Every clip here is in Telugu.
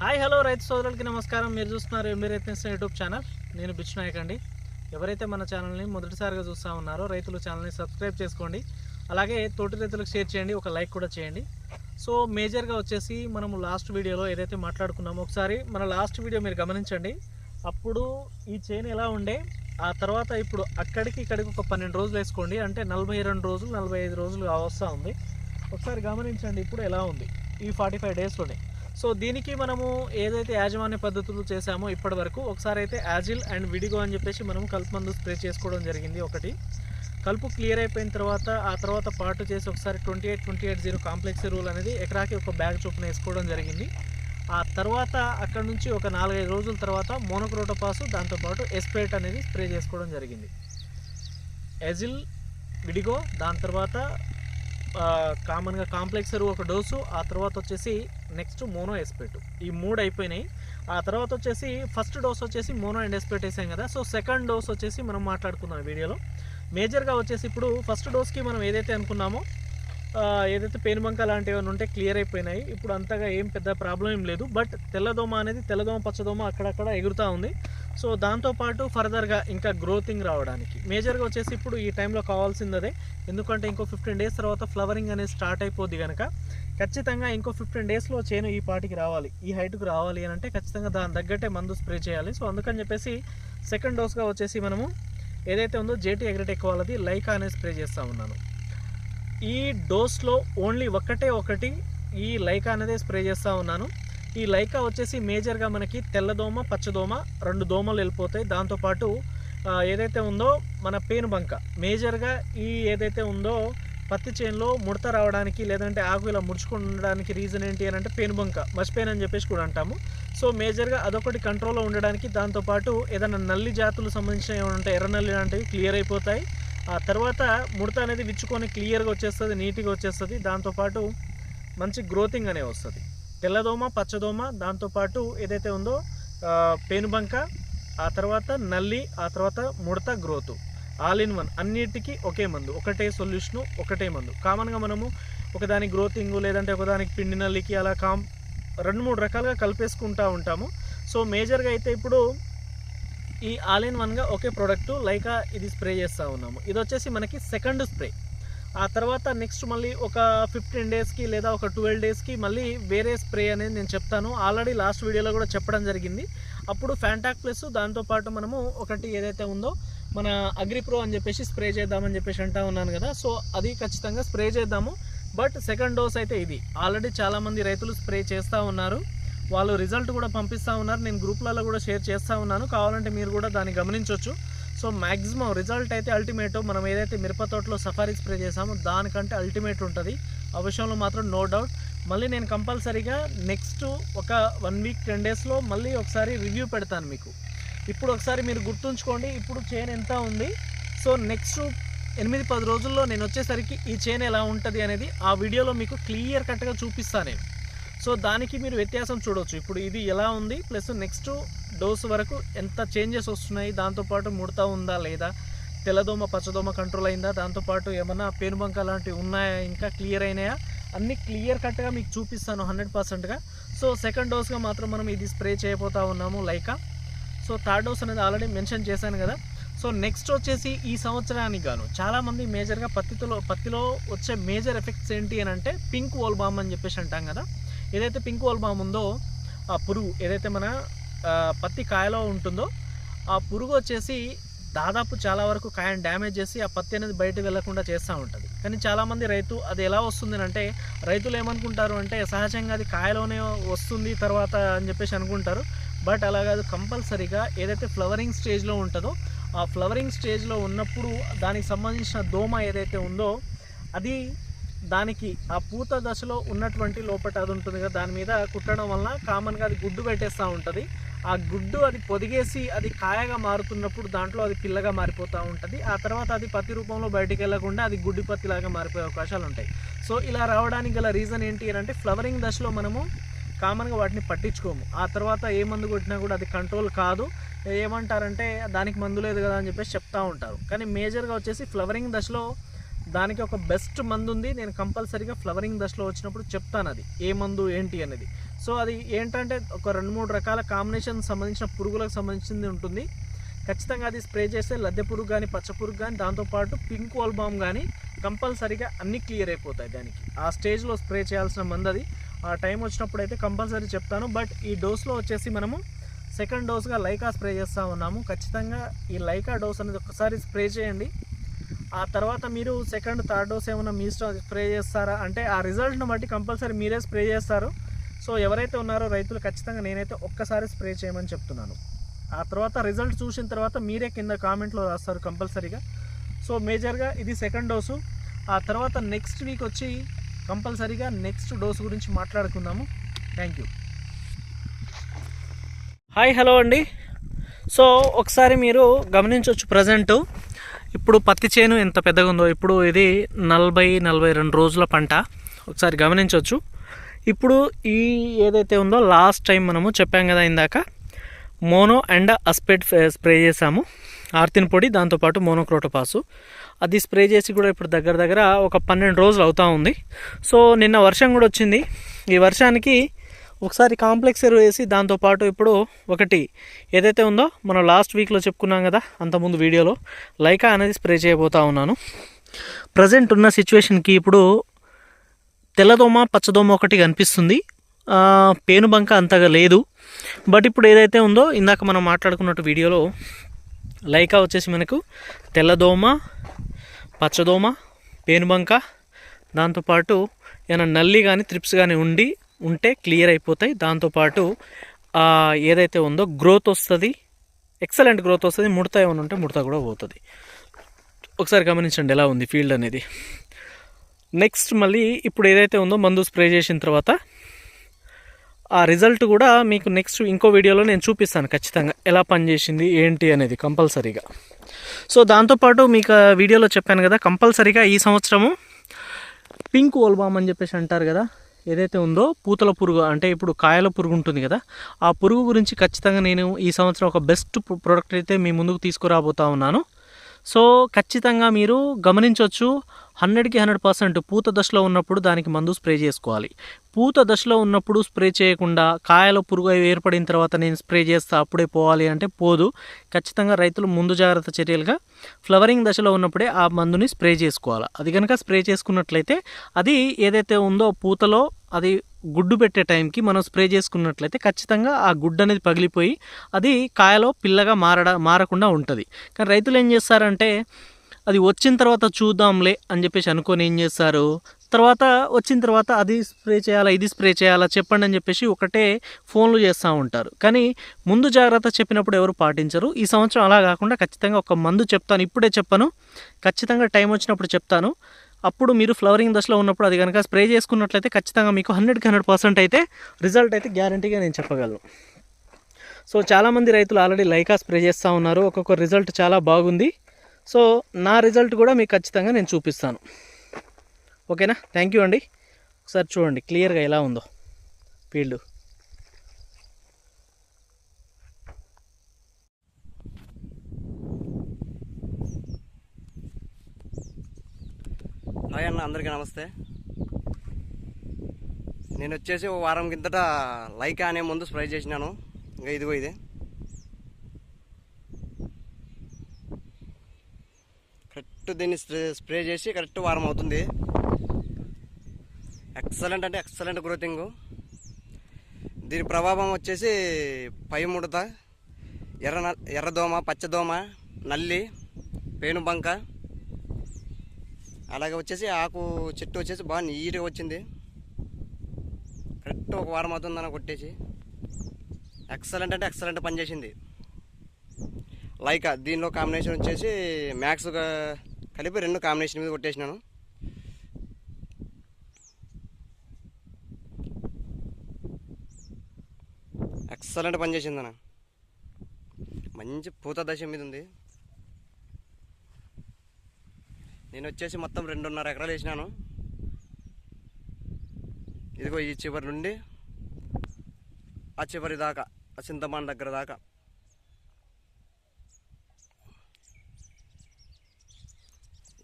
హాయ్ హలో రైతు సోదరులకి నమస్కారం. మీరు చూస్తున్నారు ఎంబీ రైతు యూట్యూబ్ ఛానల్. నేను బిచ్చు నాయక్ అండి ఎవరైతే మన ఛానల్ని మొదటిసారిగా చూస్తూ ఉన్నారో రైతులు ఛానల్ని సబ్స్క్రైబ్ చేసుకోండి. అలాగే తోటి రైతులకు షేర్ చేయండి ఒక లైక్ కూడా చేయండి. సో మేజర్గా వచ్చేసి మనము లాస్ట్ వీడియోలో ఏదైతే మాట్లాడుకున్నామో ఒకసారి మన లాస్ట్ వీడియో మీరు గమనించండి. అప్పుడు ఈ చైన్ ఎలా ఉండే ఆ తర్వాత ఇప్పుడు అక్కడికి ఇక్కడికి ఒక పన్నెండు రోజులు వేసుకోండి. అంటే నలభై రెండు రోజులు నలభై ఐదు రోజులు వస్తూ ఉంది. ఒకసారి గమనించండి ఇప్పుడు ఎలా ఉంది? ఈ ఫార్టీ ఫైవ్ డేస్లోనే. సో దీనికి మనము ఏదైతే యాజమాన్య పద్ధతులు చేసామో ఇప్పటి వరకు ఒకసారి అయితే యాజిల్ అండ్ విడిగో అని చెప్పేసి మనం కలుపు మందు స్ప్రే చేసుకోవడం జరిగింది ఒకటి. కలుపు క్లియర్ అయిపోయిన తర్వాత ఆ తర్వాత పాటు చేసి ఒకసారి twenty eight twenty eight zero complex rule అనేది ఎకరాకి ఒక బ్యాగ్ చొప్పున వేసుకోవడం జరిగింది. ఆ తర్వాత అక్కడ నుంచి ఒక నాలుగైదు రోజుల తర్వాత మోనోక్రోటోపాసు దాంతోపాటు ఎస్పేట్ అనేది స్ప్రే చేసుకోవడం జరిగింది. ఎజిల్ విడిగో దాని తర్వాత కామన్గా కాంప్లెక్స్ ఒక డోసు ఆ తర్వాత వచ్చేసి నెక్స్ట్ మోనో ఎస్పెట్ ఈ మూడు అయిపోయినాయి. ఆ తర్వాత వచ్చేసి ఫస్ట్ డోస్ వచ్చేసి మోనో అండ్ ఎస్పెట్ వేసాం కదా సో సెకండ్ డోస్ వచ్చేసి మనం మాట్లాడుకుందాం వీడియోలో. మేజర్గా వచ్చేసి ఇప్పుడు ఫస్ట్ డోస్కి మనం ఏదైతే అనుకున్నామో ఏదైతే పేనుబంక లాంటివి ఏమైనా ఉంటే క్లియర్ అయిపోయినాయి. ఇప్పుడు అంతగా ఏం పెద్ద ప్రాబ్లం ఏం లేదు. బట్ తెల్లదోమ అనేది తెల్లదోమ పచ్చదోమ అక్కడక్కడ ఎగురుతూ ఉంది. సో దాంతోపాటు ఫర్దర్గా ఇంకా గ్రోతింగ్ రావడానికి. మేజర్గా వచ్చేసి ఇప్పుడు ఈ టైంలో కావాల్సింది అదే ఎందుకంటే ఇంకో ఫిఫ్టీన్ డేస్ తర్వాత ఫ్లవరింగ్ అనేది స్టార్ట్ అయిపోద్ది కనుక ఖచ్చితంగా ఇంకో ఫిఫ్టీన్ డేస్లో చేను ఈ పాటికి రావాలి. ఈ హైట్కి రావాలి అని అంటే ఖచ్చితంగా దాని తగ్గట్టే మందు స్ప్రే చేయాలి. సో అందుకని చెప్పేసి సెకండ్ డోస్గా వచ్చేసి మనము ఏదైతే ఉందో జేటీ ఎగ్రెటెక్ వాళ్ళది లైకా అనేది స్ప్రే చేస్తూ ఉన్నాను. ఈ డోస్లో ఓన్లీ ఒక్కటే ఒకటి ఈ లైకా అనేది స్ప్రే చేస్తూ ఉన్నాను. ఈ లైకా వచ్చేసి మేజర్గా మనకి తెల్లదోమ పచ్చదోమ రెండు దోమలు వెళ్ళిపోతాయి. దాంతోపాటు ఏదైతే ఉందో మన పేను బంక. మేజర్గా ఈ ఏదైతే ఉందో పత్తి చేనులో ముడత రావడానికి లేదంటే ఆకు ఇలా ముడుచుకొని ఉండడానికి రీజన్ ఏంటి అని అంటే పేను బంక మర్చిపోయిన అని చెప్పేసి కూడా అంటాము. సో మేజర్గా అదొకటి కంట్రోల్లో ఉండడానికి దాంతోపాటు ఏదైనా నల్లి జాతులు సంబంధించిన ఏమైనా ఉంటే ఎర్ర నల్లి లాంటివి క్లియర్ అయిపోతాయి. ఆ తర్వాత ముడత అనేది విచ్చుకొని క్లియర్గా వచ్చేస్తుంది నీట్గా వచ్చేస్తుంది. దాంతోపాటు మంచి గ్రోతింగ్ అనేది వస్తుంది. తెల్లదోమ పచ్చదోమ దాంతోపాటు ఏదైతే ఉందో పెనుబంక పేనుబంక ఆ తర్వాత నల్లి ఆ తర్వాత ముడత గ్రోత్. ఆల్ ఇన్ వన్ అన్నిటికీ ఒకే మందు. ఒకటే సొల్యూషను ఒకటే మందు. కామన్గా మనము ఒకదాని గ్రోతింగ్ లేదంటే ఒకదానికి పిండి నల్లికి అలా కామ్ రెండు మూడు రకాలుగా కలిపేసుకుంటూ ఉంటాము. సో మేజర్గా అయితే ఇప్పుడు ఈ ఆల్ ఇన్ వన్గా ఒకే ప్రోడక్ట్ లైకా ఇది స్ప్రే చేస్తూ ఉన్నాము. ఇది వచ్చేసి మనకి సెకండ్ స్ప్రే ఆ తర్వాత నెక్స్ట్ మళ్ళీ ఒక ఫిఫ్టీన్ డేస్కి లేదా ఒక ట్వెల్వ్ డేస్కి మళ్ళీ వేరే స్ప్రే అనేది నేను చెప్తాను. ఆల్రెడీ లాస్ట్ వీడియోలో కూడా చెప్పడం జరిగింది. అప్పుడు ఫ్యాంటాక్ ప్లస్ దాంతోపాటు మనము ఒకటి ఏదైతే ఉందో మన అగ్రిప్రో అని చెప్పేసి స్ప్రే చేద్దామని చెప్పేసి అంటా ఉన్నాను కదా. సో అది ఖచ్చితంగా స్ప్రే చేద్దాము. బట్ సెకండ్ డోస్ అయితే ఇది. ఆల్రెడీ చాలామంది రైతులు స్ప్రే చేస్తూ ఉన్నారు. వాళ్ళు రిజల్ట్ కూడా పంపిస్తూ ఉన్నారు. నేను గ్రూప్లలో కూడా షేర్ చేస్తూ ఉన్నాను. కావాలంటే మీరు కూడా దాన్ని గమనించవచ్చు సో మ్యాక్సిమం రిజల్ట్ అయితే అల్టిమేట్ మనం ఏదైతే మిరప తోటలో సఫారీ స్ప్రే చేసామో దానికంటే అల్టిమేట్ ఉంటుంది. ఆ విషయంలో మాత్రం నో డౌట్. మళ్ళీ నేను కంపల్సరీగా నెక్స్ట్ ఒక వన్ వీక్ టెన్ డేస్లో మళ్ళీ ఒకసారి రివ్యూ పెడతాను మీకు. ఇప్పుడు ఒకసారి మీరు గుర్తుంచుకోండి ఇప్పుడు చైన్ ఎంత ఉంది? సో నెక్స్ట్ ఎనిమిది పది రోజుల్లో నేను వచ్చేసరికి ఈ చైన్ ఎలా ఉంటుంది అనేది ఆ వీడియోలో మీకు క్లియర్ కట్గా చూపిస్తాను నేను. సో దానికి మీరు వ్యత్యాసం చూడవచ్చు ఇప్పుడు ఇది ఎలా ఉంది ప్లస్ నెక్స్ట్ డోస్ వరకు ఎంత చేంజెస్ వస్తున్నాయి దాంతోపాటు ముడత ఉందా లేదా తెల్లదోమ పచ్చదోమ కంట్రోల్ అయిందా దాంతోపాటు ఏమన్నా పేనుబంక లాంటివి ఉన్నాయా ఇంకా క్లియర్ అయినాయా అన్నీ క్లియర్ కట్గా మీకు చూపిస్తాను హండ్రెడ్ పర్సెంట్గా సో సెకండ్ డోస్గా మాత్రం మనం ఇది స్ప్రే చేయబోతా ఉన్నాము లైకా. సో థర్డ్ డోస్ అనేది ఆల్రెడీ మెన్షన్ చేశాను కదా. సో నెక్స్ట్ వచ్చేసి ఈ సంవత్సరానికి గాను చాలామంది మేజర్గా పత్తిలో పత్తిలో వచ్చే మేజర్ ఎఫెక్ట్స్ ఏంటి అని అంటే పింక్ వోల్ బామ్ అని చెప్పేసి అంటాం కదా. ఏదైతే పింక్ వోల్ బామ్ ఉందో ఆ పురుగు ఏదైతే మన పత్తి కాయలో ఉంటుందో ఆ పురుగు వచ్చేసి దాదాపు చాలా వరకు కాయను డ్యామేజ్ చేసి ఆ పత్తి అనేది బయటకు వెళ్ళకుండా చేస్తూ ఉంటుంది. కానీ చాలామంది రైతు అది ఎలా వస్తుంది అంటే రైతులు ఏమనుకుంటారు అంటే సహజంగా అది కాయలోనే వస్తుంది తర్వాత అని చెప్పేసి అనుకుంటారు. బట్ అలా కాదు కంపల్సరీగా ఏదైతే ఫ్లవరింగ్ స్టేజ్లో ఉంటుందో ఆ ఫ్లవరింగ్ స్టేజ్లో ఉన్నప్పుడు దానికి సంబంధించిన దోమ ఏదైతే ఉందో అది దానికి ఆ పూత దశలో ఉన్నటువంటి లోపట అది ఉంటుంది కదా దాని మీద కుట్టడం వలన కామన్గా అది గుడ్డు పెట్టేస్తూ ఉంటుంది. ఆ గుడ్డు అది పొదిగేసి అది కాయగా మారుతున్నప్పుడు దాంట్లో అది పిల్లగా మారిపోతూ ఉంటుంది. ఆ తర్వాత అది పత్తి రూపంలో బయటికి వెళ్ళకుండా అది గుడ్డి పత్తిలాగా మారిపోయే అవకాశాలు ఉంటాయి. సో ఇలా రావడానికి గల రీజన్ ఏంటి అని అంటే ఫ్లవరింగ్ దశలో మనము కామన్గా వాటిని పట్టించుకోము. ఆ తర్వాత ఏ మందు కొట్టినా కూడా అది కంట్రోల్ కాదు. ఏమంటారంటే దానికి మందు లేదు కదా అని చెప్పేసి చెప్తూ ఉంటారు. కానీ మేజర్గా వచ్చేసి ఫ్లవరింగ్ దశలో దానికి ఒక బెస్ట్ మందు ఉంది నేను కంపల్సరీగా ఫ్లవరింగ్ దశలో వచ్చినప్పుడు చెప్తాను అది ఏ మందు ఏంటి అనేది. సో అది ఏంటంటే ఒక రెండు మూడు రకాల కాంబినేషన్ సంబంధించిన పురుగులకు సంబంధించింది ఉంటుంది. ఖచ్చితంగా అది స్ప్రే చేస్తే లద్దె పురుగు కానీ పచ్చ పురుగు కానీ దాంతోపాటు పింక్ వాల్బామ్ కానీ కంపల్సరీగా అన్నీ క్లియర్ అయిపోతాయి దానికి. ఆ స్టేజ్లో స్ప్రే చేయాల్సిన మందు అది ఆ టైం వచ్చినప్పుడు అయితే కంపల్సరీ చెప్తాను. బట్ ఈ డోస్లో వచ్చేసి మనము సెకండ్ డోస్గా లైకా స్ప్రే చేస్తూ ఉన్నాము. ఖచ్చితంగా ఈ లైకా డోస్ అనేది ఒకసారి స్ప్రే చేయండి. ఆ తర్వాత మీరు సెకండ్ థర్డ్ డోస్ ఏమైనా మీ ఇష్టం స్ప్రే చేస్తారా? అంటే ఆ రిజల్ట్ను బట్టి కంపల్సరీ మీరే స్ప్రే చేస్తారు. సో ఎవరైతే ఉన్నారో రైతులు ఖచ్చితంగా నేనైతే ఒక్కసారి స్ప్రే చేయమని చెప్తున్నాను. ఆ తర్వాత రిజల్ట్ చూసిన తర్వాత మీరే కింద కామెంట్లో రాస్తారు కంపల్సరీగా సో మేజర్గా ఇది సెకండ్ డోసు ఆ తర్వాత నెక్స్ట్ వీక్ వచ్చి కంపల్సరీగా నెక్స్ట్ డోస్ గురించి మాట్లాడుకుందాము. థ్యాంక్ యూ హాయ్ హలో అండి. సో ఒకసారి మీరు గమనించవచ్చు ప్రజెంటు ఇప్పుడు పత్తి చేను ఎంత పెద్దగా ఉందో ఇప్పుడు ఇది నలభై నలభై రెండు రోజుల పంట. ఒకసారి గమనించవచ్చు ఇప్పుడు ఈ ఏదైతే ఉందో లాస్ట్ టైం మనము చెప్పాం కదా ఇందాక మోనో అండ్ అస్పెట్ స్ప్రే చేసాము ఆర్తిన్ పొడి దాంతోపాటు మోనోక్రోటోపాసు అది స్ప్రే చేసి కూడా ఇప్పుడు దగ్గర దగ్గర ఒక పన్నెండు రోజులు అవుతూ ఉంది. సో నిన్న వర్షం కూడా వచ్చింది. ఈ వర్షానికి ఒకసారి కాంప్లెక్స్ ఎరువు వేసి దాంతోపాటు ఇప్పుడు ఒకటి ఏదైతే ఉందో మనం లాస్ట్ వీక్లో చెప్పుకున్నాం కదా అంతకుముందు వీడియోలో లైకా అనేది స్ప్రే చేయబోతా ఉన్నాను. ప్రజెంట్ ఉన్న సిచ్యువేషన్కి ఇప్పుడు తెల్లదోమ పచ్చదోమ ఒకటి కనిపిస్తుంది. పేనుబంక అంతగా లేదు. బట్ ఇప్పుడు ఏదైతే ఉందో ఇందాక మనం మాట్లాడుకున్నట్టు వీడియోలో లైకా వచ్చేసి మనకు తెల్లదోమ పచ్చదోమ పేనుబంక దాంతోపాటు ఏమైనా నల్లి కానీ త్రిప్స్ కానీ ఉండి ఉంటే క్లియర్ అయిపోతాయి. దాంతోపాటు ఏదైతే ఉందో గ్రోత్ వస్తుంది. ఎక్సలెంట్ గ్రోత్ వస్తుంది. ముడత ఏమైనా ఉంటే ముడత కూడా పోతుంది. ఒకసారి గమనించండి ఎలా ఉంది ఫీల్డ్ అనేది. నెక్స్ట్ మళ్ళీ ఇప్పుడు ఏదైతే ఉందో మందు స్ప్రే చేసిన తర్వాత ఆ రిజల్ట్ కూడా మీకు నెక్స్ట్ ఇంకో వీడియోలో నేను చూపిస్తాను ఖచ్చితంగా. ఎలా పనిచేసింది ఏంటి అనేది కంపల్సరీగా. సో దాంతోపాటు మీకు వీడియోలో చెప్పాను కదా కంపల్సరీగా ఈ సంవత్సరము పింక్ ఓల్బామ్ అని చెప్పేసి అంటారు కదా ఏదైతే ఉందో పూతల పురుగు అంటే ఇప్పుడు కాయల పురుగు ఉంటుంది కదా ఆ పురుగు గురించి ఖచ్చితంగా నేను ఈ సంవత్సరం ఒక బెస్ట్ ప్రోడక్ట్ అయితే మీ ముందుకు తీసుకురాబోతా ఉన్నాను. సో ఖచ్చితంగా మీరు గమనించవచ్చు హండ్రెడ్కి హండ్రెడ్ పర్సెంట్ పూత దశలో ఉన్నప్పుడు దానికి మందు స్ప్రే చేసుకోవాలి. పూత దశలో ఉన్నప్పుడు స్ప్రే చేయకుండా కాయల పురుగు అవి ఏర్పడిన తర్వాత నేను స్ప్రే చేస్తా అప్పుడే పోవాలి అంటే పోదు. ఖచ్చితంగా రైతులు ముందు జాగ్రత్త చర్యలుగా ఫ్లవరింగ్ దశలో ఉన్నప్పుడే ఆ మందుని స్ప్రే చేసుకోవాలి. అది కనుక స్ప్రే చేసుకున్నట్లయితే అది ఏదైతే ఉందో పూతలో అది గుడ్డు పెట్టే టైంకి మనం స్ప్రే చేసుకున్నట్లయితే ఖచ్చితంగా ఆ గుడ్డు అనేది పగిలిపోయి అది కాయలో పిల్లగా మారడ మారకుండా ఉంటుంది. కానీ రైతులు ఏం చేస్తారంటే అది వచ్చిన తర్వాత చూద్దాంలే అని చెప్పేసి అనుకొని ఏం చేస్తారు? తర్వాత వచ్చిన తర్వాత అది స్ప్రే చేయాలా ఇది స్ప్రే చేయాలా చెప్పండి అని చెప్పేసి ఒకటే ఫోన్లు చేస్తూ ఉంటారు. కానీ ముందు జాగ్రత్త చెప్పినప్పుడు ఎవరు పాటించరు. ఈ సంవత్సరం అలా కాకుండా ఖచ్చితంగా ఒక మందు చెప్తాను. ఇప్పుడే చెప్పను. ఖచ్చితంగా టైం వచ్చినప్పుడు చెప్తాను. అప్పుడు మీరు ఫ్లవరింగ్ దశలో ఉన్నప్పుడు అది కనుక స్ప్రే చేసుకున్నట్లయితే ఖచ్చితంగా మీకు హండ్రెడ్కి హండ్రెడ్ పర్సెంట్ అయితే రిజల్ట్ అయితే గ్యారంటీగా నేను చెప్పగలను. సో చాలామంది రైతులు ఆల్రెడీ లైకా స్ప్రే చేస్తూ ఉన్నారు. ఒక్కొక్క రిజల్ట్ చాలా బాగుంది. సో నా రిజల్ట్ కూడా మీకు ఖచ్చితంగా నేను చూపిస్తాను. ఓకేనా థ్యాంక్ యూ అండి. ఒకసారి చూడండి క్లియర్గా ఎలా ఉందో. ఫీల్డ్ హాయ్ అన్న అందరికీ నమస్తే. నేను వచ్చేసి ఓ వారం కిందట లైకా అనే ముందు స్ప్రే చేసినాను. ఇంకా ఇదిగో ఇది. కరెక్ట్ దీన్ని స్ప్రే స్ప్రే చేసి కరెక్ట్ వారం అవుతుంది. ఎక్సలెంట్ అంటే ఎక్సలెంట్ గ్రోతింగ్. దీని ప్రభావం వచ్చేసి పై ముడత ఎర్ర న- ఎర్రదోమ పచ్చదోమ నల్లి పేనుబంక అలాగే వచ్చేసి ఆకు చెట్టు వచ్చేసి బాగా నీట్గా వచ్చింది. కరెక్ట్ ఒక వారం అవుతుందని కొట్టేసి. ఎక్సలెంట్ అంటే ఎక్సలెంట్ పనిచేసింది లైక్ దీనిలో కాంబినేషన్ వచ్చేసి మ్యాక్స్ కలిపి రెండు కాంబినేషన్ మీద కొట్టేసినాను. ఎక్సలెంట్ పనిచేసింది అన్న. మంచి పూత దశ మీద ఉంది. నేను వచ్చేసి మొత్తం రెండున్నర ఎకరాలు వేసినాను. ఇదిగో ఈ చివరి నుండి ఆ చివరి దాకా ఆ చింతమాన దగ్గర దాకా.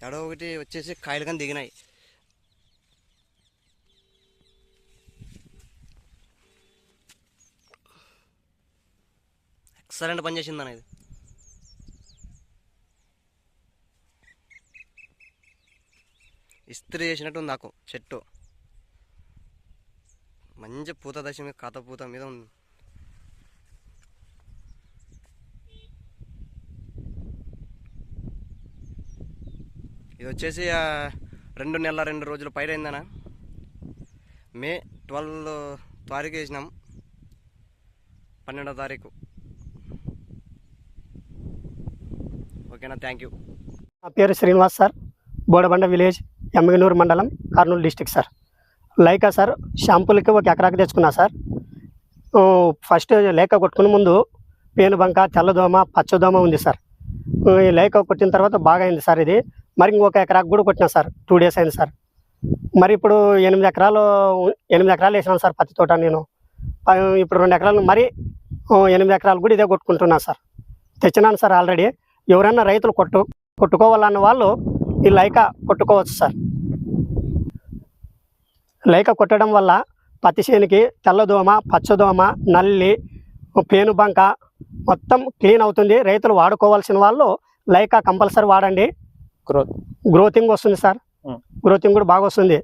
ఎడో ఒకటి వచ్చేసి కాయలు కానీ దిగినాయి. ఎక్సలెంట్ పని చేసింది అన్న ఇది ఇస్త్రీ చేసినట్టు ఉంది నాకు చెట్టు. మంచి పూత దశ మీద కథ పూత మీద ఉంది. ఇది వచ్చేసి రెండు నెలల రెండు రోజులు పైరైందనా మే ట్వెల్వ్ తారీఖు వేసినాం. పన్నెండో తారీఖు. ఓకేనా? Thank you. నా పేరు శ్రీనివాస్ సార్. బోడబండ విలేజ్. ఎమ్మగనూరు మండలం Kurnool district sir. Lyca sir షాంపూలకి ఒక ఎకరాకి తెచ్చుకున్నా సార్. ఫస్ట్ లేక కొట్టుకునే ముందు పేనుబంక తెల్లదోమ పచ్చదోమ ఉంది సార్. ఈ లేక కొట్టిన తర్వాత బాగా అయింది సార్ ఇది. మరి ఇంకొక ఎకరాకు కూడా కొట్టినా సార్ టూ డేస్ అయింది సార్. మరి ఇప్పుడు ఎనిమిది ఎకరాలు ఎనిమిది ఎకరాలు వేసినాను సార్ పత్తి తోట నేను. ఇప్పుడు రెండు ఎకరాలు మరి ఎనిమిది ఎకరాలు కూడా ఇదే కొట్టుకుంటున్నాను సార్. తెచ్చినాను సార్ ఆల్రెడీ. ఎవరైనా రైతులు కొట్టు కొట్టుకోవాలన్న వాళ్ళు ఈ లైక కొట్టుకోవచ్చు సార్. లైక కొట్టడం వల్ల పత్తి చేనుకి తెల్లదోమ పచ్చదోమ నల్లి పేనుబంక మొత్తం క్లీన్ అవుతుంది. రైతులు వాడుకోవాల్సిన వాళ్ళు లైక కంపల్సరీ వాడండి. గ్రోత్ గ్రోతింగ్ వస్తుంది సార్. గ్రోతింగ్ కూడా బాగా వస్తుంది.